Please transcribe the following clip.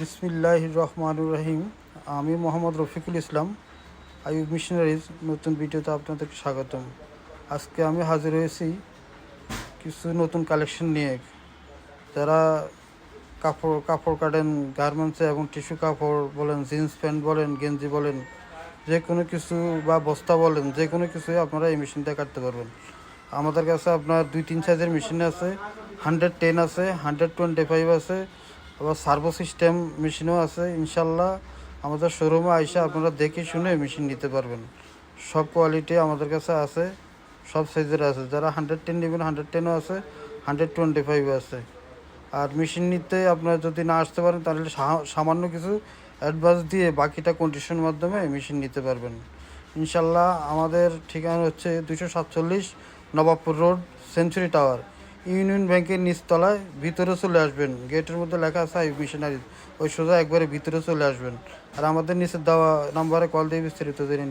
বিসমিল্লাহ রহমানুর রহিম আমি মোহাম্মদ রফিকুল ইসলাম আইব মিশনারিজ, নতুন ভিডিওতে আপনাদেরকে স্বাগতম। আজকে আমি হাজির হয়েছি কিছু নতুন কালেকশন নিয়ে। যারা কাপড় কাপড় কাটেন, গার্মেন্টসে এবং টিস্যু কাপড় বলেন, জিন্স প্যান্ট বলেন, গেঞ্জি বলেন, যে কোনো কিছু বা বস্তা বলেন, যে কোনো কিছুই আপনারা এই মেশিনটা কাটতে পারবেন। আমাদের কাছে আপনার দুই, তিন সাইজের মেশিন আছে হান্ড্রেড টেন আছে হান্ড্রেড টোয়েন্টি ফাইভ আছে আবার সার্ভো সিস্টেম মেশিনও আছে, ইনশাল্লাহ আমাদের শোরুমে আইসা আপনারা দেখে শুনে মেশিন নিতে পারবেন। সব কোয়ালিটি আমাদের কাছে আছে, সব সাইজের আছে। যারা হান্ড্রেড টেন নেবেন হান্ড্রেড টেনও আছে হান্ড্রেড টোয়েন্টি ফাইভ আছে। আর মেশিন নিতে আপনারা যদি না আসতে পারেন, তাহলে সামান্য কিছু অ্যাডভান্স দিয়ে বাকিটা কন্ডিশনের মাধ্যমে মেশিন নিতে পারবেন। ইনশাল্লাহ আমাদের ঠিকানা হচ্ছে দুশো সাতচল্লিশ Nawabpur road century tower union ব্যাংকের নিচতলায় ভিতরে চলে আসবেন। গেটের মধ্যে লেখা আছে আইব মিশনারি। ওই সোজা একবারে ভিতরে চলে আসবেন। আর আমাদের নিচে দেওয়া নাম্বারে কল দিয়ে বিস্তারিত জেনে